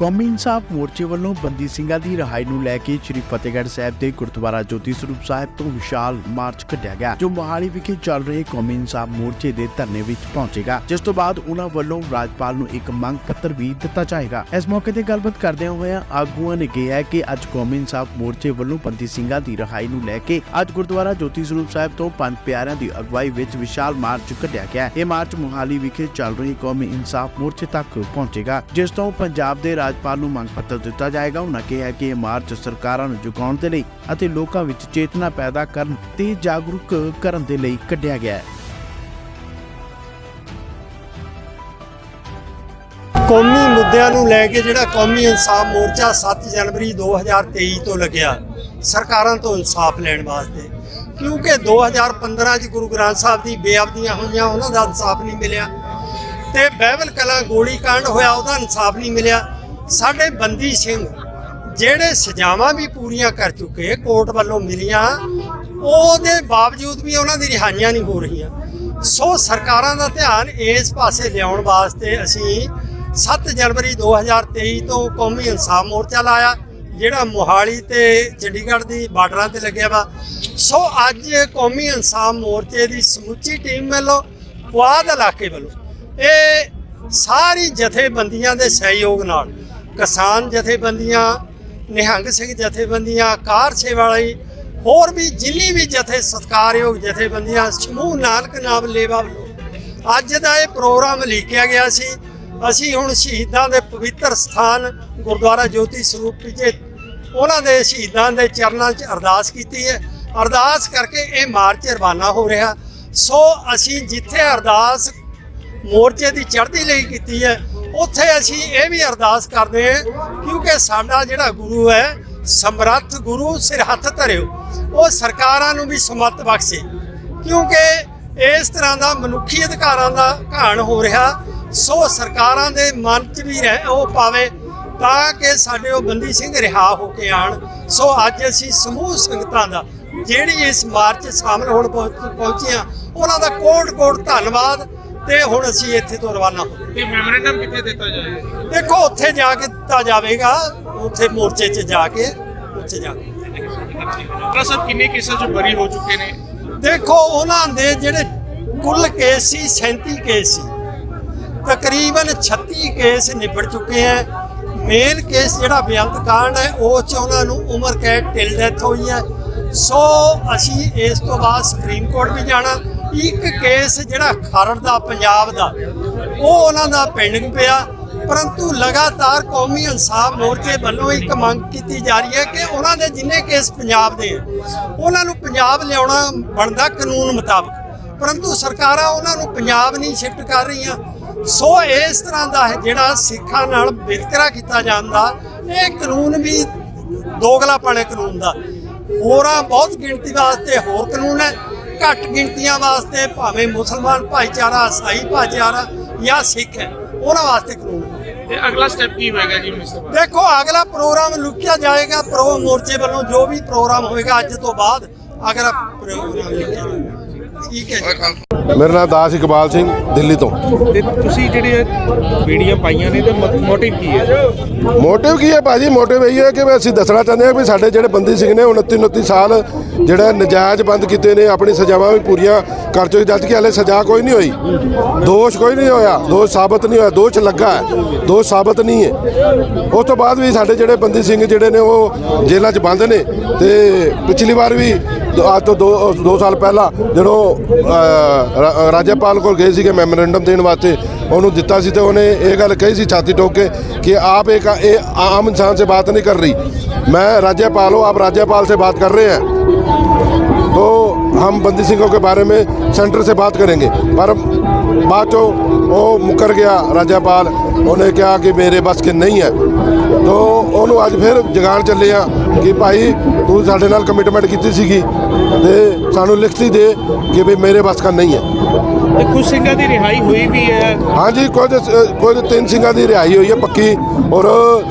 ਕੌਮੀ ਇਨਸਾਫ ਮੋਰਚੇ ਵੱਲੋਂ ਬੰਦੀ ਸਿੰਘਾਂ ਦੀ ਰਿਹਾਈ ਨੂੰ ਲੈ ਕੇ ਸ੍ਰੀ ਫਤਿਹਗੜ੍ਹ ਸਾਹਿਬ ਦੇ ਗੁਰਦੁਆਰਾ ਜੋਤੀ ਸਰੂਪ ਸਾਹਿਬ ਤੋਂ ਵਿਸ਼ਾਲ ਮਾਰਚ ਕੱਢਿਆ ਗਿਆ, ਜੋ ਮੋਹਾਲੀ ਵਿਖੇ ਚੱਲ ਰਹੇ ਕੌਮੀ ਇਨਸਾਫ ਮੋਰਚੇ ਦੇ ਧਰਨੇ ਵਿੱਚ ਪਹੁੰਚੇਗਾ, ਜਿਸ ਤੋਂ ਬਾਅਦ ਉਹਨਾਂ ਵੱਲੋਂ ਰਾਜਪਾਲ ਨੂੰ ਇੱਕ ਮੰਗ ਪੱਤਰ ਵੀ ਦਿੱਤਾ ਜਾਏਗਾ। ਇਸ ਮੌਕੇ ਤੇ ਗੱਲਬਾਤ ਕਰਦਿਆਂ ਹੋਇਆਂ ਆਗੂਆਂ ਨੇ ਕਿਹਾ ਕਿ ਅੱਜ ਕੌਮੀ ਇਨਸਾਫ ਮੋਰਚੇ ਵੱਲੋਂ ਬੰਦੀ ਸਿੰਘਾਂ ਦੀ ਰਿਹਾਈ ਨੂੰ ਲੈ ਕੇ ਅੱਜ ਗੁਰਦੁਆਰਾ ਜੋਤੀ ਸਰੂਪ ਸਾਹਿਬ ਤੋਂ ਪੰਜ ਪਿਆਰਿਆਂ ਦੀ ਅਗਵਾਈ ਵਿੱਚ ਵਿਸ਼ਾਲ ਮਾਰਚ ਕੱਢਿਆ ਗਿਆ। ਇਹ ਮਾਰਚ ਮੋਹਾਲੀ ਵਿਖੇ ਚੱਲ ਰਹੀ ਕੌਮੀ ਇਨਸਾਫ ਮੋਰਚੇ ਤੱਕ ਪਹੁੰਚੇਗਾ, ਜਿਸ ਤੋਂ ਪੰਜਾਬ ਦੇ ਰਾਜਪਾਲ ਨੂੰ ਮੰਗ ਪੱਤਰ ਦਿੱਤਾ ਜਾਏਗਾ। ਉਹਨਾਂ ਕਿਹਾ ਕਿ ਇਹ ਮਾਰਚ ਸਰਕਾਰਾਂ ਨੂੰ ਜਗਾਉਣ ਦੇ ਲਈ ਅਤੇ ਲੋਕਾਂ ਵਿੱਚ ਚੇਤਨਾ ਪੈਦਾ ਕਰਨ ਤੇ ਜਾਗਰੂਕ ਕਰਨ ਦੇ ਲਈ ਕੱਢਿਆ ਗਿਆ ਹੈ। ਕੌਮੀ ਮੁੱਦਿਆਂ ਨੂੰ ਲੈ ਕੇ ਜਿਹੜਾ ਕੌਮੀ ਇਨਸਾਫ ਮੋਰਚਾ 7 ਜਨਵਰੀ 2023 ਤੋਂ ਲੱਗਿਆ, ਸਰਕਾਰਾਂ ਤੋਂ ਇਨਸਾਫ ਲੈਣ ਵਾਸਤੇ। ਕਿਉਂਕਿ 2015 ਚ ਗੁਰੂ ਗ੍ਰੰਥ ਸਾਹਿਬ ਦੀ ਬੇਅਬਦੀਆਂ ਹੋਈਆਂ, ਉਹਨਾਂ ਦਾ ਇਨਸਾਫ ਨਹੀਂ ਮਿਲਿਆ। ਤੇ ਬਹਿਬਲ ਕਲਾ ਗੋਲੀ ਕਾਂਡ ਹੋਇਆ, ਉਹਦਾ ਇਨਸਾਫ ਨਹੀਂ ਮਿਲਿਆ। ਸਾਡੇ ਬੰਦੀ ਸਿੰਘ, ਜਿਹੜੇ ਸਜ਼ਾਵਾਂ ਵੀ ਪੂਰੀਆਂ ਕਰ ਚੁੱਕੇ, ਕੋਰਟ ਵੱਲੋਂ ਮਿਲੀਆਂ, ਉਹਦੇ ਬਾਵਜੂਦ ਵੀ ਉਹਨਾਂ ਦੀ ਰਿਹਾਈਆਂ ਨਹੀਂ ਹੋ ਰਹੀਆਂ। ਸੋ ਸਰਕਾਰਾਂ ਦਾ ਧਿਆਨ ਇਸ ਪਾਸੇ ਲਿਆਉਣ ਵਾਸਤੇ ਅਸੀਂ 7 ਜਨਵਰੀ 2023 ਤੋਂ ਕੌਮੀ ਇਨਸਾਫ ਮੋਰਚਾ ਲਾਇਆ, ਜਿਹੜਾ ਮੋਹਾਲੀ ਤੇ ਚੰਡੀਗੜ੍ਹ ਦੀ ਬਾਰਡਰਾਂ ਤੇ ਲੱਗਿਆ ਵਾ। ਸੋ ਅੱਜ ਕੌਮੀ ਇਨਸਾਫ ਮੋਰਚੇ ਦੀ ਸਮੁੱਚੀ ਟੀਮ ਵੱਲੋਂ, ਪੁਆਧ ਇਲਾਕੇ ਵੱਲੋਂ, ਇਹ ਸਾਰੀ ਜਥੇਬੰਦੀਆਂ ਦੇ ਸਹਿਯੋਗ ਨਾਲ ਕਿਸਾਨ ਜਥੇਬੰਦੀਆਂ, ਨਿਹੰਗ ਸਿੰਘ ਜਥੇਬੰਦੀਆਂ, ਕਾਰ ਸੇਵਾ ਵਾਲੀ, ਹੋਰ ਵੀ ਜਿੰਨੀ ਵੀ ਜਥੇ ਸਤਕਾਰਯੋਗ ਜਥੇਬੰਦੀਆਂ, ਸਮੂਹ ਨਾਨਕ ਨਾਮ ਲੇਵਾ ਵੱਲੋਂ ਅੱਜ ਦਾ ਇਹ ਪ੍ਰੋਗਰਾਮ ਲਿਖਿਆ ਗਿਆ ਸੀ। ਅਸੀਂ ਹੁਣ ਸ਼ਹੀਦਾਂ ਦੇ ਪਵਿੱਤਰ ਸਥਾਨ ਗੁਰਦੁਆਰਾ ਜੋਤੀ ਸਰੂਪ ਵਿਖੇ ਉਹਨਾਂ ਦੇ ਸ਼ਹੀਦਾਂ ਦੇ ਚਰਨਾਂ 'ਚ ਅਰਦਾਸ ਕੀਤੀ ਹੈ। ਅਰਦਾਸ ਕਰਕੇ ਇਹ ਮਾਰਚ ਰਵਾਨਾ ਹੋ ਰਿਹਾ। ਸੋ ਅਸੀਂ ਜਿੱਥੇ ਅਰਦਾਸ ਮੋਰਚੇ ਦੀ ਚੜ੍ਹਦੀ ਲਈ ਕੀਤੀ ਹੈ ਉੱਥੇ ਅਸੀਂ ਇਹ ਵੀ ਅਰਦਾਸ ਕਰਦੇ ਹਾਂ, ਕਿਉਂਕਿ ਸਾਡਾ ਜਿਹੜਾ ਗੁਰੂ ਹੈ, ਸਮਰੱਥ ਗੁਰੂ ਸਿਰ ਹੱਥ ਧਰਿਓ, ਉਹ ਸਰਕਾਰਾਂ ਨੂੰ ਵੀ ਸਮਤ ਬਖਸ਼ੇ, ਕਿਉਂਕਿ ਇਸ ਤਰ੍ਹਾਂ ਦਾ ਮਨੁੱਖੀ ਅਧਿਕਾਰਾਂ ਦਾ ਘਾਣ ਹੋ ਰਿਹਾ, ਸੋ ਸਰਕਾਰਾਂ ਦੇ ਮਨ 'ਚ ਵੀ ਰਹਿ ਉਹ ਪਾਵੇ, ਤਾਂ ਕਿ ਸਾਡੇ ਉਹ ਬੰਦੀ ਸਿੰਘ ਰਿਹਾ ਹੋ ਕੇ ਆਣ, ਸੋ ਅੱਜ ਅਸੀਂ ਸਮੂਹ ਸੰਗਤਾਂ ਦਾ, ਜਿਹੜੀ ਇਸ ਮਾਰਚ 'ਚ ਸ਼ਾਮਲ ਹੋਣ ਪਹੁੰਚ- ਪਹੁੰਚੀਆਂ, ਉਹਨਾਂ ਦਾ ਕੋਟ ਕੋਟ ਧੰਨਵਾਦ ਤੇ ਹੁਣ ਅਸੀਂ ਇੱਥੇ ਤੋਂ ਰਵਾਨਾ ਹੋ ਤੇ ਮੈਮੋਰੈਂਡਮ ਕਿੱਥੇ ਦਿੱਤਾ ਜਾਏਗਾ ਦੇਖੋ ਉੱਥੇ ਜਾ ਕੇ ਦਿੱਤਾ ਜਾਵੇਗਾ ਉੱਥੇ ਮੋਰਚੇ 'ਚ ਜਾ ਕੇ ਉੱਥੇ ਜਾ ਕੇ। ਡਾਕਟਰ ਸਾਹਿਬ ਕਿੰਨੇ ਕੇਸਾਂ 'ਚ ਬਰੀ ਹੋ ਚੁੱਕੇ ਨੇ? ਦੇਖੋ ਉਹਨਾਂ ਦੇ ਜਿਹੜੇ ਕੁੱਲ ਕੇਸ ਸੀ 37 ਕੇਸ ਸੀ। ਤਕਰੀਬਨ 36 ਕੇਸ ਨਿਬੜ ਚੁੱਕੇ ਹੈ। ਮੇਨ ਕੇਸ ਜਿਹੜਾ ਬੇਅੰਤ ਕਾਂਡ ਹੈ ਉਹ ਚ ਉਹਨਾਂ ਨੂੰ ਉਮਰ ਕੈਦ ਟਿਲ ਡੈਥ ਹੋਈ ਹੈ। ਸੋ ਅਸੀਂ ਇਸ ਤੋਂ ਬਾਅਦ ਸੁਪਰੀਮ ਕੋਰਟ ਵੀ ਜਾਣਾ। ਇੱਕ ਕੇਸ ਜਿਹੜਾ ਖਰੜ ਦਾ ਪੰਜਾਬ ਦਾ ਉਹ ਉਹਨਾਂ ਦਾ ਪੈਂਡਿੰਗ ਪਿਆ। ਪਰੰਤੂ ਲਗਾਤਾਰ ਕੌਮੀ ਇਨਸਾਫ ਮੋਰਚੇ ਵੱਲੋਂ ਇੱਕ ਮੰਗ ਕੀਤੀ ਜਾ ਰਹੀ ਹੈ ਕਿ ਉਹਨਾਂ ਦੇ ਜਿੰਨੇ ਕੇਸ ਪੰਜਾਬ ਦੇ ਆ, ਉਹਨਾਂ ਨੂੰ ਪੰਜਾਬ ਲਿਆਉਣਾ ਬਣਦਾ ਕਾਨੂੰਨ ਮੁਤਾਬਕ। ਪਰੰਤੂ ਸਰਕਾਰਾਂ ਉਹਨਾਂ ਨੂੰ ਪੰਜਾਬ ਨਹੀਂ ਸ਼ਿਫਟ ਕਰ ਰਹੀਆਂ। ਸੋ ਇਸ ਤਰ੍ਹਾਂ ਦਾ ਜਿਹੜਾ ਸਿੱਖਾਂ ਨਾਲ ਵਿਤਕਰਾ ਕੀਤਾ ਜਾਂਦਾ ਇਹ ਕਾਨੂੰਨ ਵੀ ਦੋਗਲਾਪਣੇ ਕਾਨੂੰਨ ਦਾ। ਹੋਰਾਂ ਬਹੁਤ ਗਿਣਤੀ ਵਾਸਤੇ ਹੋਰ ਕਾਨੂੰਨ ਹੈ। ਘੱਟ ਗਿਣਤੀਆਂ ਵਾਸਤੇ ਭਾਵੇਂ ਮੁਸਲਮਾਨ ਭਾਈਚਾਰਾ ਈਸਾਈ ਭਾਈਚਾਰਾ ਜਾਂ ਸਿੱਖ ਹੈ ਉਹਨਾਂ ਵਾਸਤੇ ਕਾਨੂੰਨ ਤੇ ਅਗਲਾ ਸਟੈਪ ਕੀ ਹੋਏਗਾ ਜੀ ਬਾਅਦ? ਦੇਖੋ ਅਗਲਾ ਪ੍ਰੋਗਰਾਮ ਲੁਕਿਆ ਜਾਏਗਾ ਪ੍ਰੋ ਮੋਰਚੇ ਵੱਲੋਂ ਜੋ ਵੀ ਪ੍ਰੋਗਰਾਮ ਹੋਏਗਾ ਅੱਜ ਤੋਂ ਬਾਅਦ ਅਗਲਾ ਪ੍ਰੋਗਰਾਮ ਲਿਖਿਆ ਜਾਏਗਾ। ਠੀਕ ਹੈ ਜੀ ਮੇਰਾ ਨਾਮ ਦਾਸ ਇਕਬਾਲ ਸਿੰਘ ਦਿੱਲੀ ਤੋਂ। ਤੇ ਤੁਸੀਂ ਜਿਹੜੇ ਵੀਡੀਓ ਪਾਈਆਂ ਨੇ ਤੇ ਮੋਟਿਵ ਕੀ ਹੈ? ਮੋਟਿਵ ਕੀ ਹੈ ਭਾਜੀ? ਮੋਟਿਵ ਇਹ ਹੈ ਕਿ ਵੀ ਅਸੀਂ ਦੱਸਣਾ ਚਾਹੁੰਦੇ ਹਾਂ ਵੀ ਸਾਡੇ ਜਿਹੜੇ ਬੰਦੀ ਸਿੰਘ ਨੇ 29 29 ਸਾਲ ਜਿਹੜਾ ਨਜਾਇਜ਼ ਬੰਦ ਕੀਤੇ ਨੇ ਆਪਣੀ ਸਜ਼ਾਵਾਂ ਵੀ ਪੂਰੀਆਂ ਕਰ ਚੁੱਕੇ ਜਦ ਕਿ ਹਲੇ ਸਜ਼ਾ ਕੋਈ ਨਹੀਂ ਹੋਈ। ਦੋਸ਼ ਕੋਈ ਨਹੀਂ ਹੋਇਆ। ਦੋਸ਼ ਸਾਬਤ ਨਹੀਂ ਹੋਇਆ। ਦੋਸ਼ ਲੱਗਾ ਹੈ। ਦੋਸ਼ ਸਾਬਤ ਨਹੀਂ ਹੈ। ਉਸ ਤੋਂ ਬਾਅਦ ਵੀ ਸਾਡੇ ਜਿਹੜੇ ਬੰਦੀ ਸਿੰਘ ਜਿਹੜੇ ਨੇ ਉਹ ਜੇਲ੍ਹਾਂ 'ਚ ਬੰਦ ਨੇ। ਤੇ ਪਿਛਲੀ ਵਾਰ ਵੀ ਅੱਜ ਤੋਂ 2 2 ਸਾਲ ਪਹਿਲਾਂ ਜਦੋਂ ਅਹ, ਰਾ- ਰਾਜਪਾਲ ਕੋਲ ਗਏ ਸੀਗੇ ਮੈਮੋਰੈਂਡਮ ਦੇਣ ਵਾਸਤੇ ਉਹਨੂੰ ਦਿੱਤਾ ਸੀ ਤੇ ਉਹਨੇ ਇਹ ਗੱਲ ਕਹੀ ਸੀ ਛਾਤੀ ਠੋਕ ਕੇ ਕਿ ਆਪ एक ਇਹ ਆਮ इंसान से बात नहीं कर रही मैं राज्यपाल हूँ आप राज्यपाल से बात कर रहे हैं तो हम बंदी सिंहों के बारे में सेंटर से बात करेंगे पर बाद चो वो मुकर गया राज्यपाल ਉਹਨੇ ਕਿਹਾ ਕਿ ਮੇਰੇ ਬਸ ਕੇ ਨਹੀਂ ਹੈ। ਤੋ ਉਹਨੂੰ ਅੱਜ ਫਿਰ ਜਗਾਣ ਚੱਲੇ ਆ ਕਿ ਭਾਈ ਤੂੰ ਸਾਡੇ ਨਾਲ ਕਮਿਟਮੈਂਟ ਕੀਤੀ ਸੀਗੀ ਤੇ ਸਾਨੂੰ ਲਿਖਤੀ ਦੇ ਕਿ ਵੀ ਮੇਰੇ ਬਸ ਕਾ ਨਹੀਂ ਹੈ। ਤੇ ਕੁਝ ਸਿੰਘਾਂ ਦੀ ਰਿਹਾਈ ਹੋਈ ਵੀ ਹੈ। ਹਾਂਜੀ ਕੁਝ ਕੁਝ ਤਿੰਨ ਸਿੰਘਾਂ ਦੀ ਰਿਹਾਈ ਹੋਈ ਹੈ ਪੱਕੀ ਔਰ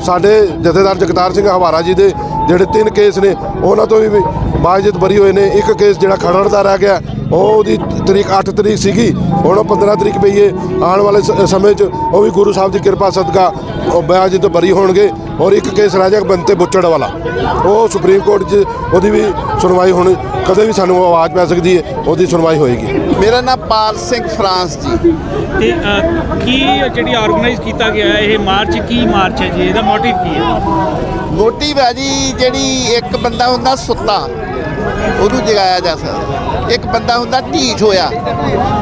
ਸਾਡੇ ਜਥੇਦਾਰ ਜਗਤਾਰ ਸਿੰਘ ਹਵਾਰਾ ਜੀ ਦੇ ਜਿਹੜੇ ਤਿੰਨ ਕੇਸ ਨੇ ਉਹਨਾਂ ਤੋਂ ਵੀ ਬਾਜਤ ਬਰੀ ਹੋਏ ਨੇ। ਇੱਕ ਕੇਸ ਜਿਹੜਾ ਖਰੜ ਦਾ ਰਹਿ ਗਿਆ ਉਹ ਉਹਦੀ ਤਰੀਕ 8 ਤਰੀਕ ਸੀਗੀ ਹੁਣ ਉਹ 15 ਤਰੀਕ ਪਈ ਹੈ ਆਉਣ ਵਾਲੇ ਸਮੇਂ 'ਚ ਉਹ ਵੀ ਗੁਰੂ ਸਾਹਿਬ ਦੀ ਕਿਰਪਾ ਸਦਕਾ ਉਹ ਬਿਆਜ ਤੋਂ ਬਰੀ ਹੋਣਗੇ ਔਰ ਇੱਕ ਕੇਸ ਰਾਜਾ ਬੰਤੇ ਬੁੱਚੜ ਵਾਲਾ ਉਹ ਸੁਪਰੀਮ ਕੋਰਟ 'ਚ ਉਹਦੀ ਵੀ ਸੁਣਵਾਈ ਹੋਣੀ ਕਦੇ ਵੀ ਸਾਨੂੰ ਆਵਾਜ਼ ਪੈ ਸਕਦੀ ਹੈ ਉਹਦੀ ਸੁਣਵਾਈ ਹੋਏਗੀ। ਮੇਰਾ ਨਾਮ ਪਾਲ ਸਿੰਘ ਫਰਾਂਸ ਜੀ। ਤੇ ਕੀ ਜਿਹੜੀ ਆਰਗੇਨਾਈਜ਼ ਕੀਤਾ ਗਿਆ ਹੈ ਇਹ ਮਾਰਚ ਕੀ ਮਾਰਚ ਹੈ ਜੀ? ਇਹਦਾ ਮੋਟਿਵ ਕੀ ਹੈ? ਮੋਟੀ ਬਾਜੀ ਜਿਹੜੀ ਇੱਕ ਬੰਦਾ ਹੁੰਦਾ ਸੁੱਤਾ ਉਹਨੂੰ ਜਗਾਇਆ ਜਾ ਸਕਦਾ। ਇੱਕ ਬੰਦਾ ਹੁੰਦਾ ਢੀਠ ਹੋਇਆ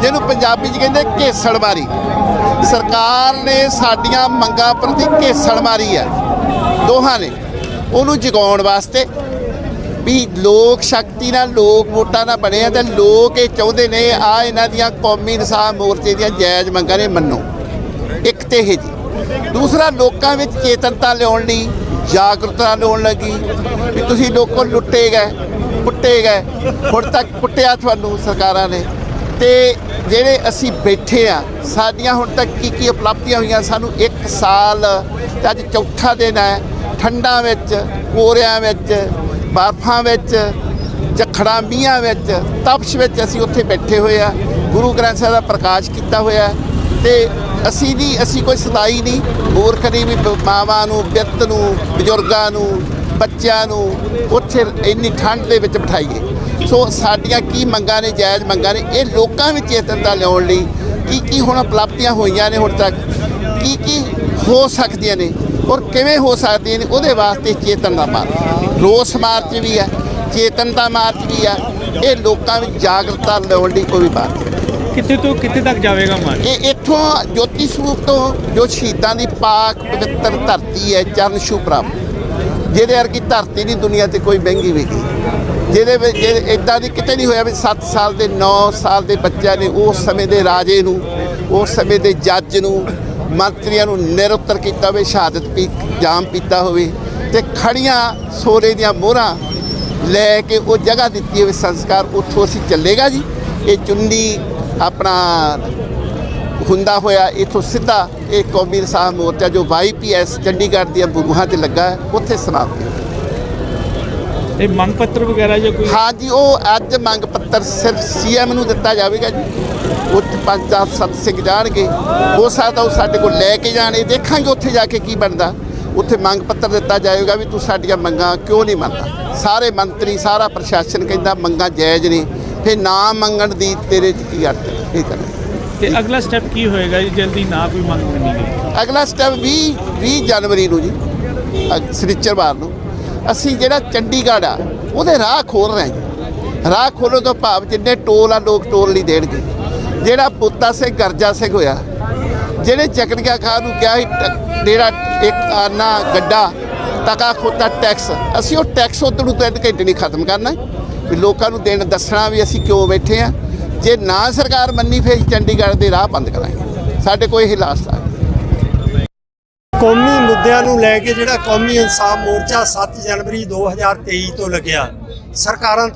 ਜਿਹਨੂੰ ਪੰਜਾਬੀ 'ਚ ਕਹਿੰਦੇ ਘੇਸੜ ਮਾਰੀ। ਸਰਕਾਰ ਨੇ ਸਾਡੀਆਂ ਮੰਗਾਂ ਪ੍ਰਤੀ ਘੇਸੜ ਮਾਰੀ ਆ ਦੋਹਾਂ ਨੇ ਉਹਨੂੰ ਜਗਾਉਣ ਵਾਸਤੇ ਵੀ ਲੋਕ ਸ਼ਕਤੀ ਨਾਲ, ਲੋਕ ਵੋਟਾਂ ਨਾਲ ਬਣੇ ਆ ਤੇ ਲੋਕ ਇਹ ਚਾਹੁੰਦੇ ਨੇ, ਆ ਇਹਨਾਂ ਦੀਆਂ ਕੌਮੀ ਇਨਸਾਫ ਮੋਰਚੇ ਦੀਆਂ ਜਾਇਜ਼ ਮੰਗਾਂ ਨੇ ਮੰਨੋ। ਇੱਕ ਤੇ ਇਹ ਜੀ। ਦੂਸਰਾ, ਲੋਕਾਂ ਵਿੱਚ ਚੇਤਨਤਾ ਲਿਆਉਣ ਲਈ ਜਾਗਰੂਕਤਾ ਲਿਆਉਣ ਲੱਗੀ ਵੀ ਤੁਸੀਂ ਲੋਕੋ ਲੁੱਟੇ ਗਏ। ਪੁੱਟੇ ਗਏ। ਹੁਣ ਤੱਕ ਪੁੱਟਿਆ ਤੁਹਾਨੂੰ ਸਰਕਾਰਾਂ ਨੇ। ਤੇ ਜਿਹੜੇ ਅਸੀਂ ਬੈਠੇ ਆ, ਸਾਡੀਆਂ ਹੁਣ ਤੱਕ ਕੀ ਕੀ ਉਪਲਬਧੀਆਂ ਹੋਈਆਂ? ਸਾਨੂੰ 1 ਸਾਲ ਤੇ ਅੱਜ ਚੌਥਾ ਦਿਨ ਹੈ। ਠੰਡਾਂ ਵਿੱਚ, ਕੋਰਿਆਂ ਵਿੱਚ, ਬਰਫਾਂ ਵਿੱਚ ਝੱਖੜਾਂ ਮੀਆਂ ਵਿੱਚ, ਤਪਸ਼ ਵਿੱਚ ਅਸੀਂ ਉੱਥੇ ਬੈਠੇ ਹੋਏ ਆ। ਗੁਰੂ ਗ੍ਰੰਥ ਸਾਹਿਬ ਦਾ ਪ੍ਰਕਾਸ਼ ਕੀਤਾ ਹੋਇਆ ਹੈ। ਤੇ ਅਸੀਂ ਵੀ, ਅਸੀਂ ਕੋਈ ਸਦਾਈ ਨਹੀਂ। ਹੋਰ ਕਦੀ ਵੀ ਮਾਵਾਂ ਨੂੰ, ਬਿੱਤ ਨੂੰ, ਬਜ਼ੁਰਗਾਂ ਨੂੰ ਬੱਚਿਆਂ ਨੂੰ ਉੱਥੇ ਇੰਨੀ ਠੰਡ ਦੇ ਵਿੱਚ ਬਿਠਾਈਏ। ਸੋ ਸਾਡੀਆਂ ਕੀ ਮੰਗਾਂ ਨੇ ਜਾਇਜ਼ ਮੰਗਾਂ ਨੇ ਇਹ ਲੋਕਾਂ ਵਿੱਚ ਚੇਤਨਤਾ ਲਿਆਉਣ ਲਈ ਕੀ ਕੀ ਹੁਣ ਉਪਲਬਧੀਆਂ ਹੋਈਆਂ ਨੇ ਹੁਣ ਤੱਕ? ਕੀ ਕੀ ਹੋ ਸਕਦੀਆਂ ਨੇ ਔਰ ਕਿਵੇਂ ਹੋ ਸਕਦੀਆਂ ਨੇ? ਉਹਦੇ ਵਾਸਤੇ ਚੇਤਨ ਦਾ ਮਾਰਚ। ਰੋਸ ਮਾਰਚ ਵੀ ਹੈ ਚੇਤਨਤਾ ਮਾਰਚ ਵੀ ਹੈ। ਇਹ ਲੋਕਾਂ ਵਿੱਚ ਜਾਗਰੂਕਤਾ ਲਿਆਉਣ ਲਈ ਕੋਈ ਹੈ ਕਿੱਥੇ ਤੋਂ ਕਿੱਥੇ ਤੱਕ ਜਾਵੇਗਾ ਮਾਰਚ? ਇਹ ਇੱਥੋਂ ਜੋਤੀ ਸਰੂਪ ਤੋਂ ਜੋ ਸ਼ਹੀਦਾਂ ਦੀ ਪਾਕ ਪਵਿੱਤਰ ਧਰਤੀ ਹੈ ਚਰਨ ਛੂਹ ਪ੍ਰਾਪਤ। ਜਿਹਦੇ ਵਰਗੀ ਧਰਤੀ ਦੀ ਦੁਨੀਆ ਤੇ ਕੋਈ ਮਹਿੰਗੀ ਵਿਕੀ ਜਿਹਦੇ ਵਿੱਚ ਇਦਾਂ ਦੀ ਕਿਤੇ ਨਹੀਂ ਹੋਇਆ ਵੀ 7 ਸਾਲ ਦੇ 9 ਸਾਲ ਦੇ ਬੱਚਿਆਂ ਨੇ ਉਸ ਸਮੇਂ ਦੇ ਰਾਜੇ ਨੂੰ, ਉਸ ਸਮੇਂ ਦੇ ਜੱਜ ਨੂੰ, ਮੰਤਰੀਆਂ ਨੂੰ ਨਿਰੁੱਤਰ ਕੀਤਾ ਹੋਵੇ, ਸ਼ਹਾਦਤ ਪੀ ਜਾਮ ਪੀਤਾ ਹੋਵੇ ਤੇ ਖੜੀਆਂ ਸੋਰੇ ਦੀਆਂ ਮੋਹਰਾਂ ਲੈ ਕੇ ਉਹ ਜਗ੍ਹਾ ਦਿੱਤੀ ਹੋਵੇ ਸੰਸਕਾਰ, ਉੱਥੋਂ ਅਸੀਂ ਚੱਲੇਗਾ ਜੀ। ਇਹ ਚੁੰਨੀ ਆਪਣਾ ਹੁੰਦਾ ਹੋਇਆ ਇਥੋਂ ਸਿੱਧਾ ਇਹ ਕੌਮੀ ਇਨਸਾਫ ਮੋਰਚਾ ਜੋ ਵਾਈਪੀਐਸ ਚੰਡੀਗੜ੍ਹ ਦੀਆਂ ਬੁਗੂਹਾਂ ਤੇ ਲੱਗਾ ਹੈ ਉੱਥੇ ਸਮਾਪਤ ਹੋਇਆ। ਇਹ ਮੰਗ ਪੱਤਰ ਵਗੈਰਾ ਜਾਂ ਕੋਈ ਹਾਂਜੀ ਉਹ ਅੱਜ ਮੰਗ ਪੱਤਰ ਸਿਰਫ ਸੀਐਮ ਨੂੰ ਦਿੱਤਾ ਜਾਵੇਗਾ ਜੀ। ਉੱਥੇ ਪੰਜ ਚਾਰ ਸੱਤ ਸਿੰਘ ਜਾਣਗੇ। ਹੋ ਸਕਦਾ ਉਹ ਸਾਡੇ ਕੋਲ ਲੈ ਕੇ ਜਾਣੇ ਦੇਖਾਂਗੇ ਉੱਥੇ ਜਾ ਕੇ ਕੀ ਬਣਦਾ। ਉੱਥੇ ਮੰਗ ਪੱਤਰ ਦਿੱਤਾ ਜਾਏਗਾ ਵੀ ਤੂੰ ਸਾਡੀਆਂ ਮੰਗਾਂ ਕਿਉਂ ਨਹੀਂ ਮੰਨਦਾ? ਸਾਰੇ ਮੰਤਰੀ ਸਾਰਾ ਪ੍ਰਸ਼ਾਸਨ ਕਹਿੰਦਾ ਮੰਗਾਂ ਜਾਇਜ਼ ਨੇ। ਫਿਰ ਨਾ ਮੰਗਣ ਦੀ ਤੇਰੇ 'ਚ ਕੀ ਅਰਥ ਹੈ? ਇਹ ਕਰਨਾ ਤੇ ਅਗਲਾ ਸਟੈਪ ਕੀ ਹੋਏਗਾ ਜੀ? ਜਲਦੀ ਨਾ ਕੋਈ ਮੰਗ ਮੰਨੀ ਗਈ। ਅਗਲਾ ਸਟੈਪ 20 20 ਜਨਵਰੀ ਨੂੰ ਜੀ ਅ- ਨੂੰ। ਅਸੀਂ ਜਿਹੜਾ ਚੰਡੀਗੜ੍ਹ ਆ, ਉਹਦੇ ਰਾਹ ਖੋਲ ਰਹੇ ਹਾਂ ਰਾਹ ਖੋਲੋ ਤੋਂ ਭਾਵ ਜਿੰਨੇ ਟੋਲ ਆ, ਲੋਕ ਟੋਲ ਨਹੀਂ ਦੇਣਗੇ। ਜਿਹੜਾ ਬੁੱਤਾ ਸਿੰਘ, ਗਰਜਾ ਸਿੰਘ ਹੋਇਆ ਜਿਹੜੇ ਚਕਨਿਆ ਖਾਨ ਨੂੰ ਕਿਹਾ ਸੀ ਜਿਹੜਾ ਇੱਕ ਆਨਾ ਗੱਡਾ ਟਕਾ ਖੋਤਾ ਟੈਕਸ ਅਸੀਂ ਉਹ ਟੈਕਸ ਉਦੋਂ ਨੂੰ ਤਿੰਨ ਘੰਟੇ ਨਹੀਂ ਖਤਮ ਕਰਨਾ ਵੀ ਲੋਕਾਂ ਨੂੰ ਦੇਣ ਦੱਸਣਾ ਵੀ ਅਸੀਂ ਕਿਉਂ ਬੈਠੇ ਆ ਜੇ ਨਾ ਸਰਕਾਰ ਮੰਨੀ ਫਿਰ ਚੰਡੀਗੜ੍ਹ ਦੇ ਰਾਹ ਬੰਦ ਕਰਾਂਗੇ। ਸਾਡੇ ਕੋਈ ਇਹ ਕੌਮੀ ਮੁੱਦਿਆਂ ਨੂੰ ਲੈ ਕੇ ਜਿਹੜਾ ਕੌਮੀ ਇਨਸਾਫ ਮੋਰਚਾ 7 ਜਨਵਰੀ 2023 ਤੋਂ ਲੱਗਿਆ, ਸਰਕਾਰਾਂ